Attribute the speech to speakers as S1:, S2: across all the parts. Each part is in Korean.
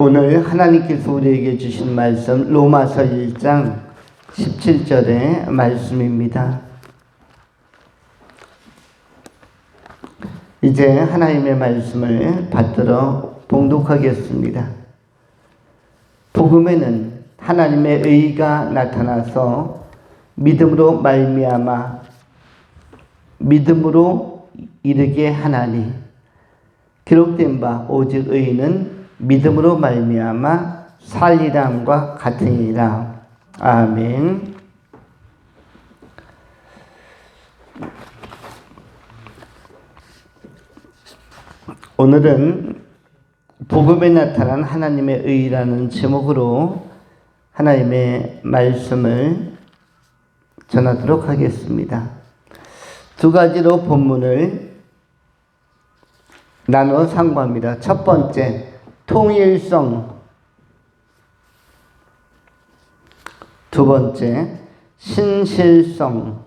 S1: 오늘 하나님께서 우리에게 주신 말씀 로마서 1장 17절의 말씀입니다. 이제 하나님의 말씀을 받들어 봉독하겠습니다. 복음에는 하나님의 의가 나타나서 믿음으로 말미암아 믿음으로 이르게 하나니 기록된 바 오직 의인은 믿음으로 말미암아 살리람과 같으니라. 아멘. 오늘은 복음에 나타난 하나님의 의라는 제목으로 하나님의 말씀을 전하도록 하겠습니다. 두 가지로 본문을 나누어 상고합니다. 첫 번째, 통일성. 두 번째, 신실성.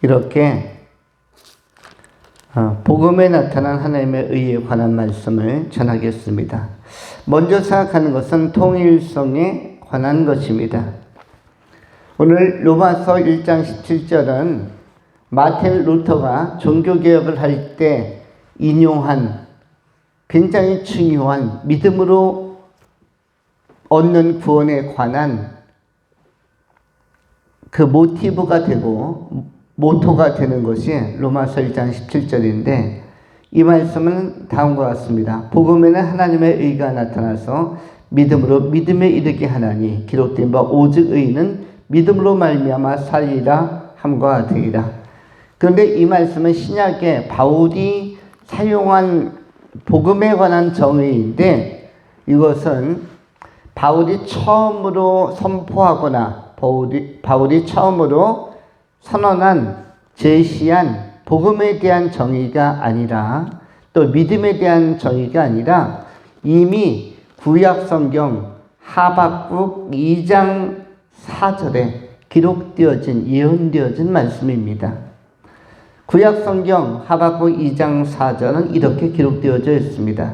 S1: 이렇게 어, 복음에 나타난 하나님의 의에 관한 말씀을 전하겠습니다. 먼저 생각하는 것은 통일성에 관한 것입니다. 오늘 로마서 1장 17절은 마틴 루터가 종교개혁을 할 때 인용한 굉장히 중요한 믿음으로 얻는 구원에 관한 그 모티브가 되고 모토가 되는 것이 로마서 1장 17절인데 이 말씀은 다음과 같습니다. 복음에는 하나님의 의가 나타나서 믿음으로 믿음에 이르게 하나니 기록된 바 오직 의는 믿음으로 말미암아 살리라 함과 같으리라. 그런데 이 말씀은 신약에 바울이 사용한 복음에 관한 정의인데 이것은 바울이 처음으로 선포하거나 바울이, 바울이 처음으로 선언한 제시한 복음에 대한 정의가 아니라 또 믿음에 대한 정의가 아니라 이미 구약 성경 하박국 2장 4절에 기록되어진 예언되어진 말씀입니다. 구약 성경 하박국 2장 4절은 이렇게 기록되어져 있습니다.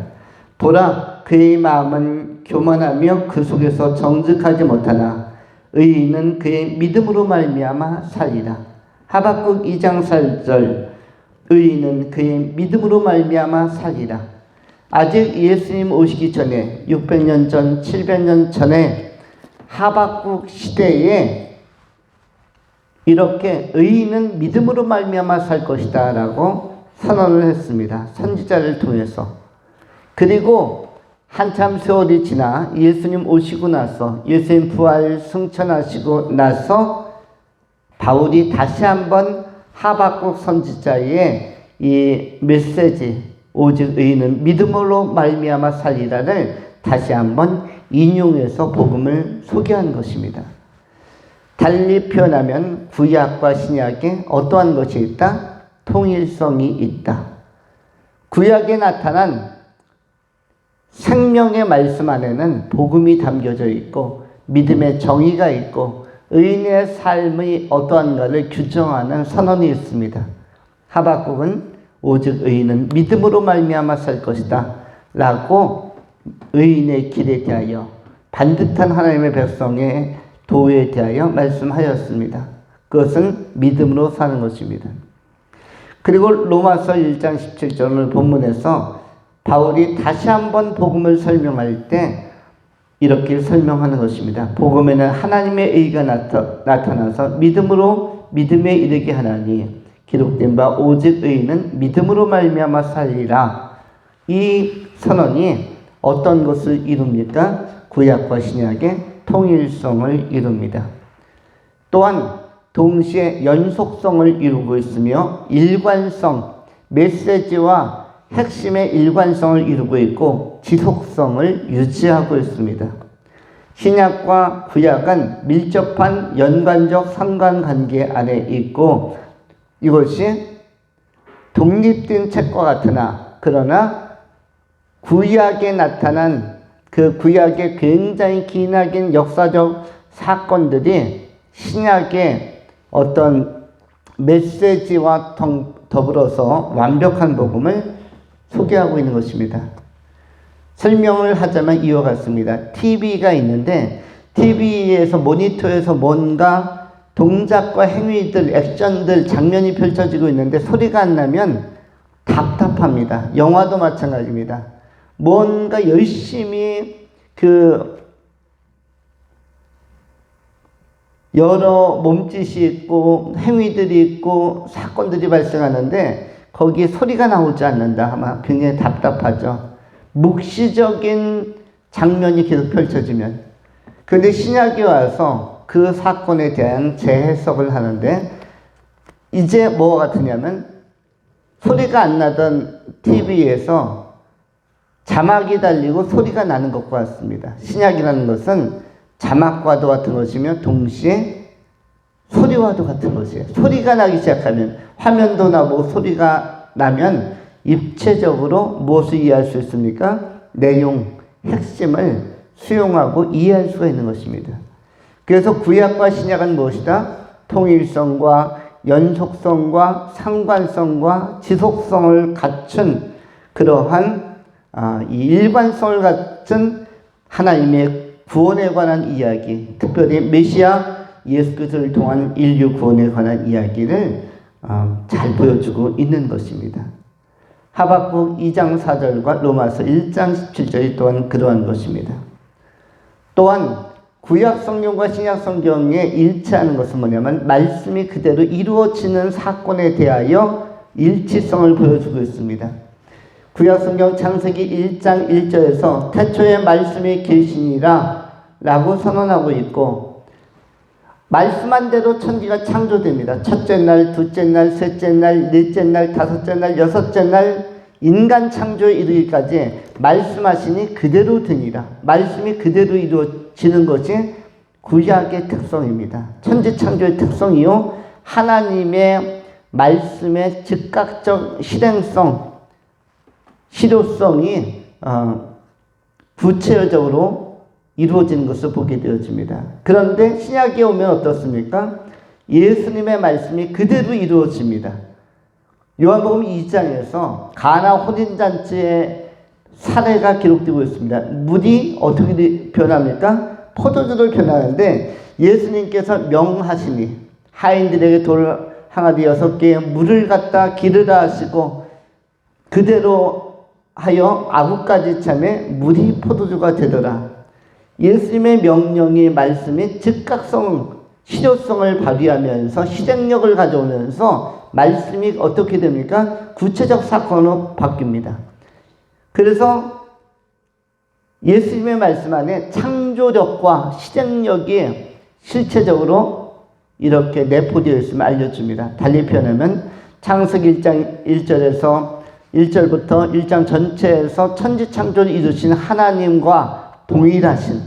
S1: 보라 그의 마음은 교만하며 그 속에서 정직하지 못하나 의인은 그의 믿음으로 말미암아 살리라. 하박국 2장 4절 의인은 그의 믿음으로 말미암아 살리라. 아직 예수님 오시기 전에 600년 전, 700년 전에 하박국 시대에 이렇게 의인은 믿음으로 말미암아 살 것이다라고 선언을 했습니다. 선지자를 통해서. 그리고 한참 세월이 지나 예수님 오시고 나서 예수님 부활 승천하시고 나서 바울이 다시 한번 하박국 선지자의 이 메시지 오직 의인은 믿음으로 말미암아 살리라를 다시 한번 인용해서 복음을 소개한 것입니다. 달리 표현하면 구약과 신약에 어떠한 것이 있다? 통일성이 있다. 구약에 나타난 생명의 말씀 안에는 복음이 담겨져 있고 믿음의 정의가 있고 의인의 삶의 어떠한가를 규정하는 선언이 있습니다. 하박국은 오직 의인은 믿음으로 말미암아 살 것이다. 라고 의인의 길에 대하여 반듯한 하나님의 백성의 도에 대하여 말씀하였습니다. 그것은 믿음으로 사는 것입니다. 그리고 로마서 1장 17절을 본문에서 바울이 다시 한번 복음을 설명할 때 이렇게 설명하는 것입니다. 복음에는 하나님의 의가 나타, 나타나서 믿음으로 믿음에 이르게 하나니 기록된 바 오직 의인은 믿음으로 말미암아 살리라. 이 선언이 어떤 것을 이룹니까? 구약과 신약의 통일성을 이룹니다. 또한 동시에 연속성을 이루고 있으며 일관성, 메시지와 핵심의 일관성을 이루고 있고 지속성을 유지하고 있습니다. 신약과 구약은 밀접한 연관적 상관관계 안에 있고 이것이 독립된 책과 같으나 그러나 구약에 나타난 그 구약의 굉장히 기나긴 역사적 사건들이 신약의 어떤 메시지와 통, 더불어서 완벽한 복음을 소개하고 있는 것입니다. 설명을 하자면 이와 같습니다. TV가 있는데 TV에서 모니터에서 뭔가 동작과 행위들, 액션들, 장면이 펼쳐지고 있는데 소리가 안 나면 답답합니다. 영화도 마찬가지입니다. 뭔가 열심히 그 여러 몸짓이 있고 행위들이 있고 사건들이 발생하는데 거기에 소리가 나오지 않는다 하면 굉장히 답답하죠. 묵시적인 장면이 계속 펼쳐지면. 그런데 신약이 와서 그 사건에 대한 재해석을 하는데 이제 뭐가 같으냐면 소리가 안 나던 TV에서 자막이 달리고 소리가 나는 것과 같습니다. 신약이라는 것은 자막과도 같은 것이며 동시에 소리와도 같은 것이에요. 소리가 나기 시작하면 화면도 나고 소리가 나면 입체적으로 무엇을 이해할 수 있습니까? 내용, 핵심을 수용하고 이해할 수가 있는 것입니다. 그래서 구약과 신약은 무엇이다? 통일성과 연속성과 상관성과 지속성을 갖춘 그러한 아, 이 일관성을 갖춘 하나님의 구원에 관한 이야기, 특별히 메시아 예수 그리스도를 통한 인류 구원에 관한 이야기를 어, 잘 보여주고 있는 것입니다. 하박국 2장 4절과 로마서 1장 17절이 또한 그러한 것입니다. 또한 구약 성경과 신약 성경에 일치하는 것은 뭐냐면 말씀이 그대로 이루어지는 사건에 대하여 일치성을 보여주고 있습니다. 구약 성경 창세기 1장 1절에서 태초에 말씀이 계시니라 라고 선언하고 있고 말씀한 대로 천지가 창조됩니다. 첫째 날, 둘째 날, 셋째 날, 넷째 날, 다섯째 날, 여섯째 날 인간 창조에 이르기까지 말씀하시니 그대로 되니라. 말씀이 그대로 이루어지는 것이 구약의 특성입니다. 천지 창조의 특성이요. 하나님의 말씀의 즉각적 실행성, 실효성이 어, 구체적으로 이루어지는 것을 보게 되어집니다. 그런데 신약에 오면 어떻습니까? 예수님의 말씀이 그대로 이루어집니다. 요한복음 2장에서 가나 혼인잔치의 사례가 기록되고 있습니다. 물이 어떻게 변합니까? 포도주를 변하는데 예수님께서 명하시니 하인들에게 돌 항아리 여섯 개의 물을 갖다 기르라 하시고 그대로 하여 아구까지 참에 물이 포도주가 되더라. 예수님의 명령이 말씀이 즉각성, 실효성을 발휘하면서 실행력을 가져오면서 말씀이 어떻게 됩니까? 구체적 사건으로 바뀝니다. 그래서 예수님의 말씀 안에 창조력과 실행력이 실체적으로 이렇게 내포되어 있음을 알려줍니다. 달리 표현하면 창세기 1장 1절에서 1절부터 1장 전체에서 천지 창조를 이루신 하나님과 동일하신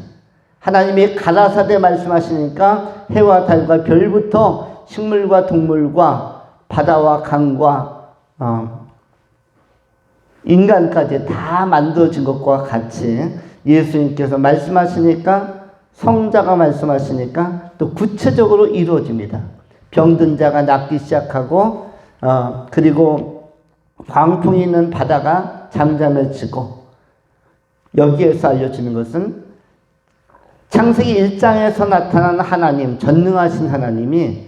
S1: 하나님이 가라사대 말씀하시니까 해와 달과 별부터 식물과 동물과 바다와 강과 어, 인간까지 다 만들어진 것과 같이 예수님께서 말씀하시니까 성자가 말씀하시니까 또 구체적으로 이루어집니다. 병든 자가 낫기 시작하고 어, 그리고 광풍이 있는 바다가 잠잠해지고 여기에서 알려지는 것은 창세기 1장에서 나타난 하나님, 전능하신 하나님이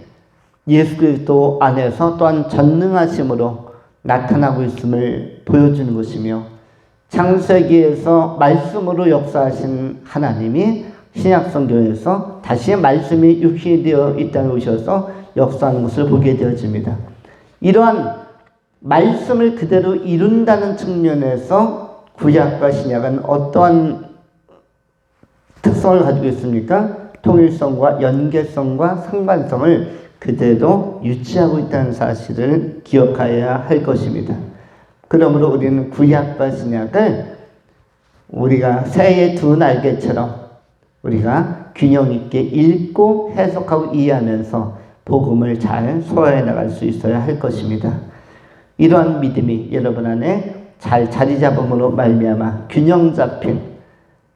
S1: 예수 그리스도 안에서 또한 전능하심으로 나타나고 있음을 보여주는 것이며 창세기에서 말씀으로 역사하신 하나님이 신약 성경에서 다시 말씀이 육신되어 이 땅에 오셔서 역사하는 것을 보게 되어집니다. 이러한 말씀을 그대로 이룬다는 측면에서 구약과 신약은 어떠한 특성을 가지고 있습니까? 통일성과 연계성과 상관성을 그대로 유지하고 있다는 사실을 기억하여야 할 것입니다. 그러므로 우리는 구약과 신약을 우리가 새의 두 날개처럼 우리가 균형 있게 읽고 해석하고 이해하면서 복음을 잘 소화해 나갈 수 있어야 할 것입니다. 이러한 믿음이 여러분 안에 잘 자리 잡음으로 말미암아 균형 잡힌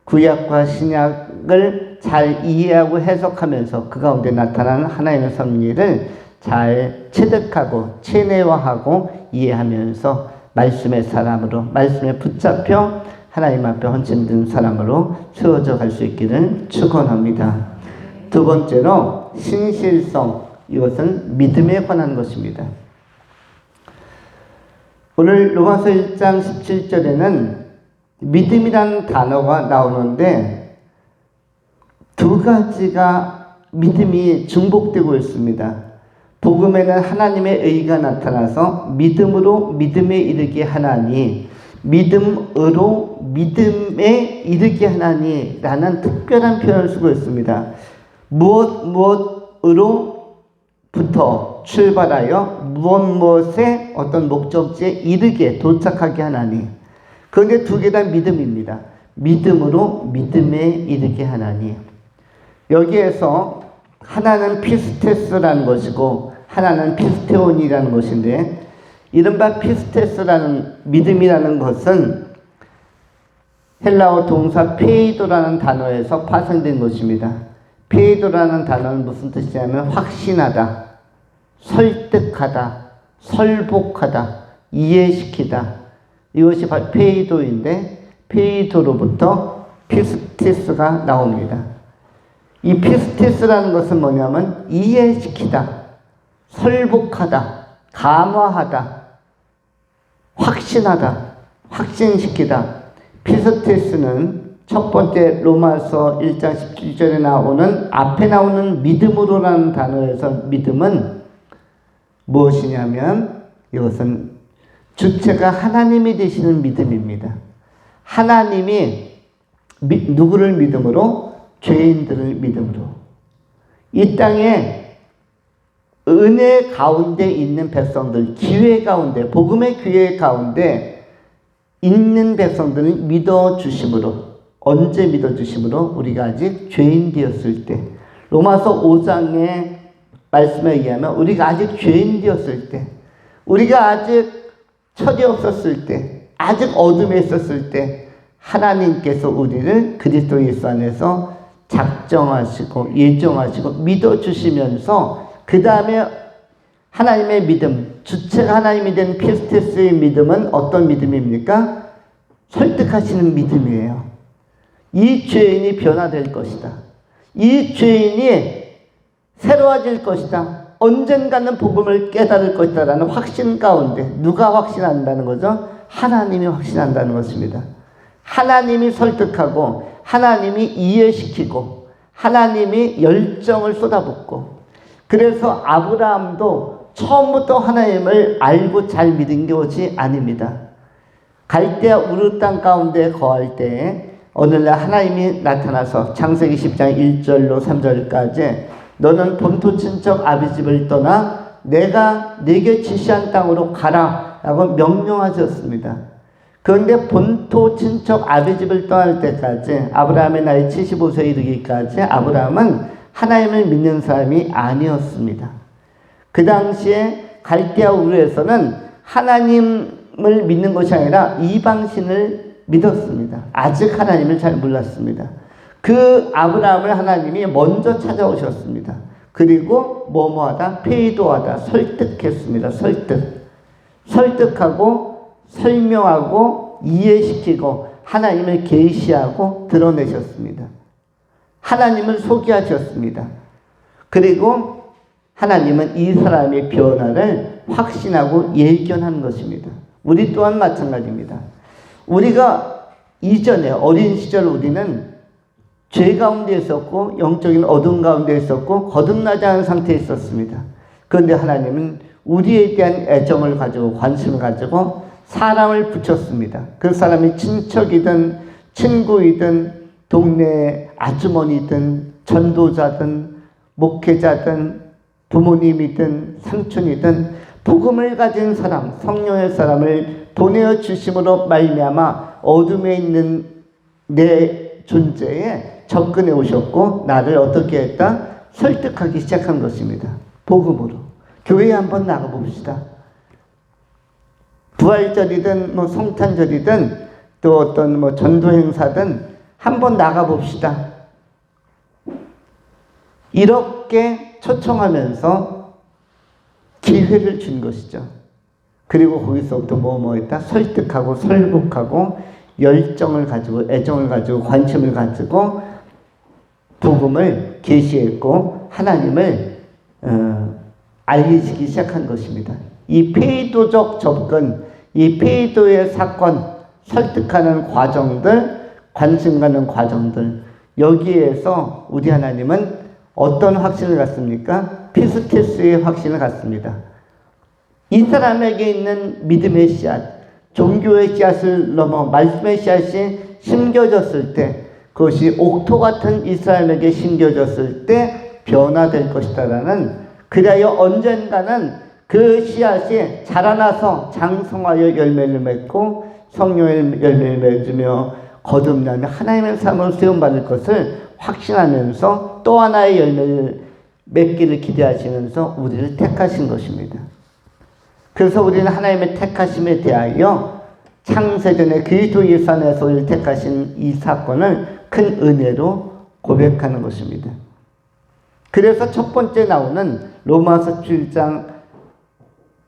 S1: 구약과 신약을 잘 이해하고 해석하면서 그 가운데 나타나는 하나님의 섭리를 잘 체득하고 체내화하고 이해하면서 말씀의 사람으로 말씀에 붙잡혀 하나님 앞에 헌신된 사람으로 세워져 갈 수 있기를 축원합니다. 두 번째로 신실성 이것은 믿음에 관한 것입니다. 오늘 로마서 1장 17절에는 믿음이라는 단어가 나오는데 두 가지가 믿음이 중복되고 있습니다. 복음에는 하나님의 의가 나타나서 믿음으로 믿음에 이르게 하나니 믿음으로 믿음에 이르게 하나니라는 특별한 표현을 쓰고 있습니다. 무엇 무엇으로부터 출발하여 무엇 무엇에 어떤 목적지에 이르게 도착하게 하나니 그런데 두 개 다 믿음입니다. 믿음으로 믿음에 이르게 하나니 여기에서 하나는 피스테스라는 것이고 하나는 피스테온이라는 것인데 이른바 피스테스라는 믿음이라는 것은 헬라어 동사 페이도라는 단어에서 파생된 것입니다. 페이도라는 단어는 무슨 뜻이냐면 확신하다, 설득하다, 설복하다, 이해시키다. 이것이 바로 페이도인데 페이도로부터 피스티스가 나옵니다. 이 피스티스라는 것은 뭐냐면 이해시키다, 설복하다, 감화하다, 확신하다, 확신시키다. 피스티스는 첫 번째 로마서 1장 17절에 나오는 앞에 나오는 믿음으로라는 단어에서 믿음은 무엇이냐면 이것은 주체가 하나님이 되시는 믿음입니다. 하나님이 미, 누구를 믿음으로? 죄인들을 믿음으로. 이 땅에 은혜 가운데 있는 백성들, 기회 가운데, 복음의 기회 가운데 있는 백성들을 믿어주심으로, 언제 믿어주심으로? 우리가 아직 죄인 되었을 때. 로마서 5장의 말씀에 의하면 우리가 아직 죄인 되었을 때, 우리가 아직 철이 없었을 때, 아직 어둠에 있었을 때, 하나님께서 우리를 그리스도 예수 안에서 작정하시고 예정하시고 믿어주시면서 그 다음에 하나님의 믿음, 주체가 하나님이 된 피스테스의 믿음은 어떤 믿음입니까? 설득하시는 믿음이에요. 이 죄인이 변화될 것이다. 이 죄인이 새로워질 것이다. 언젠가는 복음을 깨달을 것이다라는 확신 가운데 누가 확신한다는 거죠? 하나님이 확신한다는 것입니다. 하나님이 설득하고 하나님이 이해시키고 하나님이 열정을 쏟아붓고 그래서 아브라함도 처음부터 하나님을 알고 잘 믿은 것이 아닙니다. 갈대아 우르 땅 가운데 거할 때 어느 날 하나님이 나타나서 창세기 10장 1절로 3절까지 너는 본토 친척 아비 집을 떠나 내가 내게 지시한 땅으로 가라 라고 명령하셨습니다. 그런데 본토 친척 아비 집을 떠날 때까지 아브라함의 나이 75세 이르기까지 아브라함은 하나님을 믿는 사람이 아니었습니다. 그 당시에 갈대아 우르에서는 하나님을 믿는 것이 아니라 이방신을 믿었습니다. 아직 하나님을 잘 몰랐습니다. 그 아브라함을 하나님이 먼저 찾아오셨습니다. 그리고 뭐뭐하다 페이도하다 설득했습니다. 설득. 설득하고 설명하고 이해시키고 하나님을 계시하고 드러내셨습니다. 하나님을 소개하셨습니다. 그리고 하나님은 이 사람의 변화를 확신하고 예견한 것입니다. 우리 또한 마찬가지입니다. 우리가 이전에 어린 시절 우리는 죄 가운데 있었고 영적인 어둠 가운데 있었고 거듭나지 않은 상태에 있었습니다. 그런데 하나님은 우리에 대한 애정을 가지고 관심을 가지고 사람을 붙였습니다. 그 사람이 친척이든 친구이든 동네 아주머니든 전도자든 목회자든 부모님이든 삼촌이든 복음을 가진 사람, 성령의 사람을 보내어 주심으로 말미암아 어둠에 있는 내 존재에 접근해 오셨고 나를 어떻게 했다? 설득하기 시작한 것입니다. 복음으로. 교회에 한번 나가 봅시다. 부활절이든 뭐 성탄절이든 또 어떤 뭐 전도 행사든 한번 나가 봅시다. 이렇게 초청하면서 기회를 준 것이죠. 그리고 거기서부터 뭐뭐 했다? 설득하고 설복하고 열정을 가지고 애정을 가지고 관심을 가지고 복음을 계시했고 하나님을 어, 알리시기 시작한 것입니다. 이 페이도적 접근, 이 페이도의 사건, 설득하는 과정들, 관심 가는 과정들 여기에서 우리 하나님은 어떤 확신을 갖습니까? 피스테스의 확신을 갖습니다. 이 사람에게 있는 믿음의 씨앗, 종교의 씨앗을 넘어 말씀의 씨앗이 심겨졌을 때 그것이 옥토 같은 이 사람에게 심겨졌을 때 변화될 것이다라는 그리하여 언젠가는 그 씨앗이 자라나서 장성하여 열매를 맺고 성령의 열매를 맺으며 거듭나며 하나님의 삶을 세움받을 것을 확신하면서 또 하나의 열매를 맺기를 기대하시면서 우리를 택하신 것입니다. 그래서 우리는 하나님의 택하심에 대하여 창세전에 그리스도 예수 안에서 택하신 이 사건을 큰 은혜로 고백하는 것입니다. 그래서 첫 번째 나오는 로마서 7장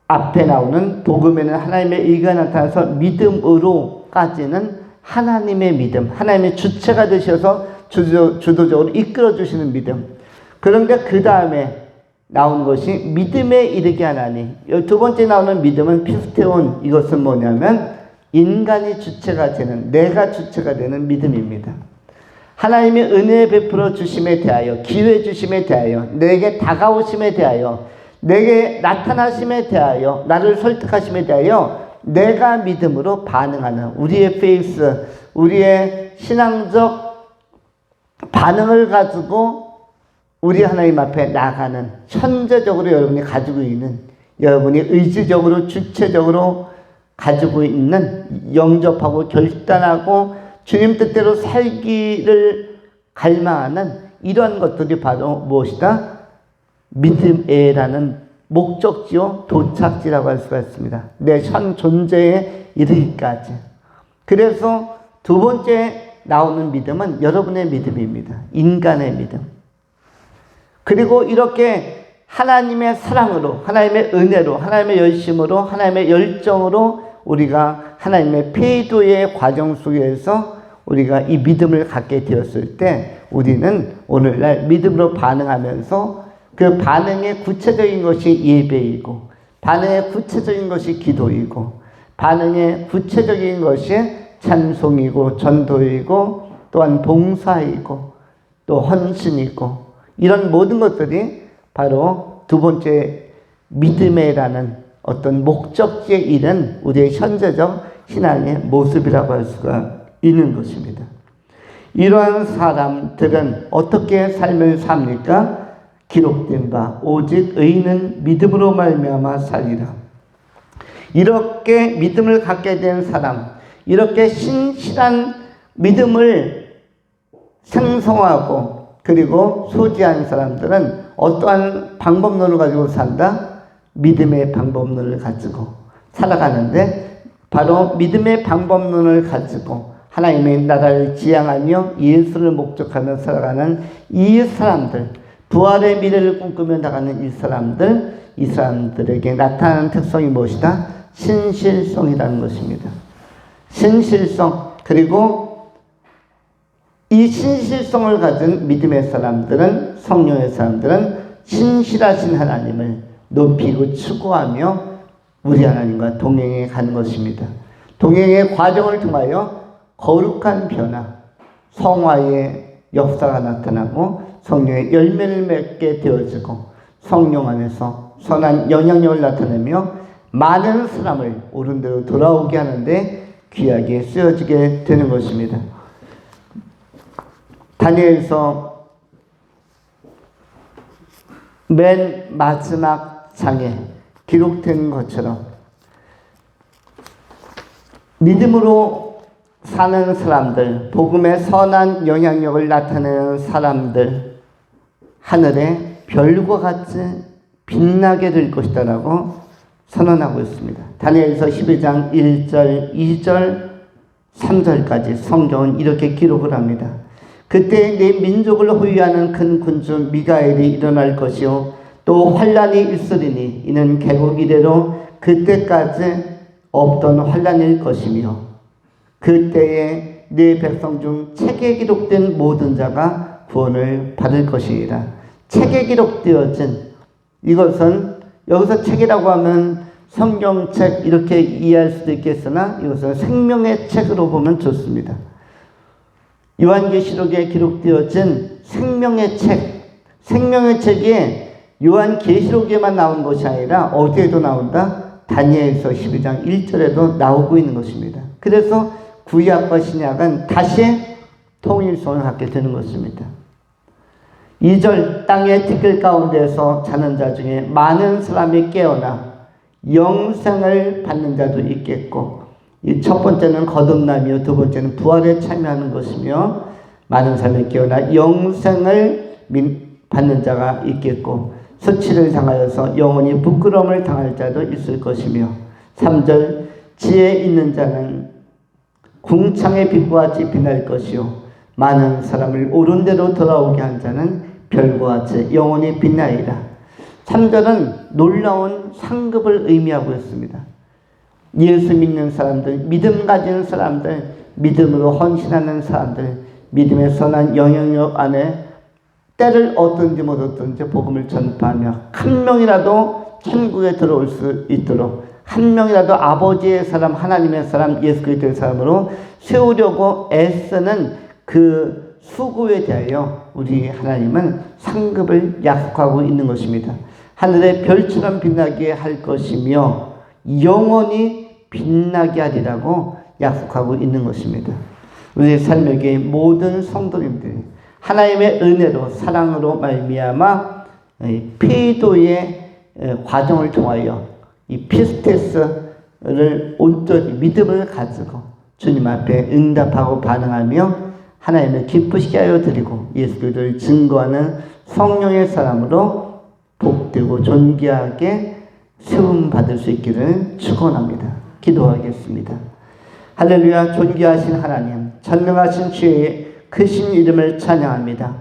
S1: 앞에 나오는 복음에는 하나님의 의가 나타나서 믿음으로까지는 하나님의 믿음, 하나님의 주체가 되셔서 주도, 주도적으로 이끌어 주시는 믿음. 그런데 그 다음에 나온 것이 믿음에 이르게 하나니. 두 번째 나오는 믿음은 피스테온. 이것은 뭐냐면 인간이 주체가 되는, 내가 주체가 되는 믿음입니다. 하나님의 은혜 베풀어 주심에 대하여, 기회 주심에 대하여, 내게 다가오심에 대하여, 내게 나타나심에 대하여, 나를 설득하심에 대하여, 내가 믿음으로 반응하는 우리의 페이스, 우리의 신앙적 반응을 가지고 우리 하나님 앞에 나가는 천재적으로 여러분이 가지고 있는 여러분이 의지적으로 주체적으로 가지고 있는 영접하고 결단하고 주님 뜻대로 살기를 갈망하는 이러한 것들이 바로 무엇이다? 믿음에라는 목적지요 도착지라고 할 수가 있습니다. 내 현 존재에 이르기까지. 그래서 두 번째 나오는 믿음은 여러분의 믿음입니다. 인간의 믿음. 그리고 이렇게 하나님의 사랑으로, 하나님의 은혜로, 하나님의 열심으로, 하나님의 열정으로 우리가 하나님의 페이도의 과정 속에서 우리가 이 믿음을 갖게 되었을 때 우리는 오늘날 믿음으로 반응하면서 그 반응의 구체적인 것이 예배이고 반응의 구체적인 것이 기도이고 반응의 구체적인 것이 찬송이고 전도이고 또한 봉사이고 또 헌신이고 이런 모든 것들이 바로 두 번째 믿음이라는 어떤 목적지에 이른 우리의 현재적 신앙의 모습이라고 할 수가 있는 것입니다. 이러한 사람들은 어떻게 삶을 삽니까? 기록된 바 오직 의인은 믿음으로 말미암아 살리라. 이렇게 믿음을 갖게 된 사람, 이렇게 신실한 믿음을 생성하고 그리고 소지한 사람들은 어떠한 방법론을 가지고 산다? 믿음의 방법론을 가지고 살아가는데 바로 믿음의 방법론을 가지고 하나님의 나라를 지향하며 예수를 목적하며 살아가는 이 사람들, 부활의 미래를 꿈꾸며 나가는 이 사람들, 이 사람들에게 나타나는 특성이 무엇이다? 신실성이라는 것입니다. 신실성, 그리고 이 신실성을 가진 믿음의 사람들은, 성령의 사람들은 신실하신 하나님을 높이고 추구하며 우리 하나님과 동행해 가는 것입니다. 동행의 과정을 통하여 거룩한 변화, 성화의 역사가 나타나고 성령의 열매를 맺게 되어지고 성령 안에서 선한 영향력을 나타내며 많은 사람을 옳은 대로 돌아오게 하는데 귀하게 쓰여지게 되는 것입니다. 다니엘서 맨 마지막 장에 기록된 것처럼 믿음으로 사는 사람들, 복음의 선한 영향력을 나타내는 사람들, 하늘에 별과 같이 빛나게 될 것이다라고 선언하고 있습니다. 다니엘서 12장 1절, 2절, 3절까지 성경은 이렇게 기록을 합니다. 그때 내 민족을 호위하는 큰 군주 미가엘이 일어날 것이요 또 환란이 있으리니 이는 계곡 이래로 그때까지 없던 환란일 것이며 그때에 네 백성 중 책에 기록된 모든 자가 구원을 받을 것이니라. 책에 기록되어진 이것은 여기서 책이라고 하면 성경책 이렇게 이해할 수도 있겠으나 이것은 생명의 책으로 보면 좋습니다. 요한계시록에 기록되어진 생명의 책, 생명의 책이 요한 계시록에만 나온 것이 아니라 어디에도 나온다? 다니엘서 12장 1절에도 나오고 있는 것입니다. 그래서 구약과 신약은 다시 통일성을 갖게 되는 것입니다. 2절 땅의 티끌 가운데서 자는 자 중에 많은 사람이 깨어나 영생을 받는 자도 있겠고 이 첫 번째는 거듭남이요 두 번째는 부활에 참여하는 것이며 많은 사람이 깨어나 영생을 받는 자가 있겠고 수치를 당하여서 영원히 부끄러움을 당할 자도 있을 것이며 3절 지혜 있는 자는 궁창의 빛과 같이 빛날 것이요 많은 사람을 옳은 대로 돌아오게 한 자는 별과 같이 영원히 빛나리라 3절은 놀라운 상급을 의미하고 있습니다. 예수 믿는 사람들, 믿음 가진 사람들, 믿음으로 헌신하는 사람들, 믿음의 선한 영향력 안에 때를 얻든지 못 얻든지 복음을 전파하며 한 명이라도 천국에 들어올 수 있도록 한 명이라도 아버지의 사람, 하나님의 사람, 예수 그리스도의 사람으로 세우려고 애쓰는 그 수고에 대하여 우리 하나님은 상급을 약속하고 있는 것입니다. 하늘의 별처럼 빛나게 할 것이며 영원히 빛나게 하리라고 약속하고 있는 것입니다. 우리 삶의 모든 성도님들이 하나님의 은혜로 사랑으로 말미암아 피도의 과정을 통하여 이 피스테스를 온전히 믿음을 가지고 주님 앞에 응답하고 반응하며 하나님을 기쁘시게 하여 드리고 예수 그리스도를 증거하는 성령의 사람으로 복되고 존귀하게 세움 받을 수 있기를 축원합니다. 기도하겠습니다. 할렐루야 존귀하신 하나님 전능하신 주의 크신 이름을 찬양합니다.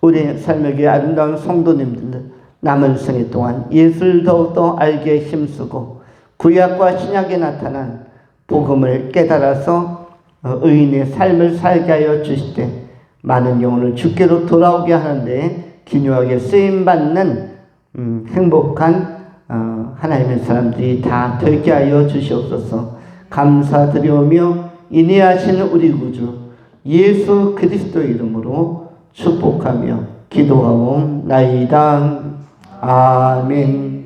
S1: 우리 삶의 아름다운 성도님들 남은 생애 동안 예수를 더욱더 알게 힘쓰고 구약과 신약에 나타난 복음을 깨달아서 어, 의인의 삶을 살게 하여 주시되 많은 영혼을 주께로 돌아오게 하는데 기묘하게 쓰임받는 음, 행복한 어, 하나님의 사람들이 다 되게 하여 주시옵소서 감사드리오며 인내하시는 우리 구주 예수 그리스도 이름으로 축복하며 기도하옵나이다. 아멘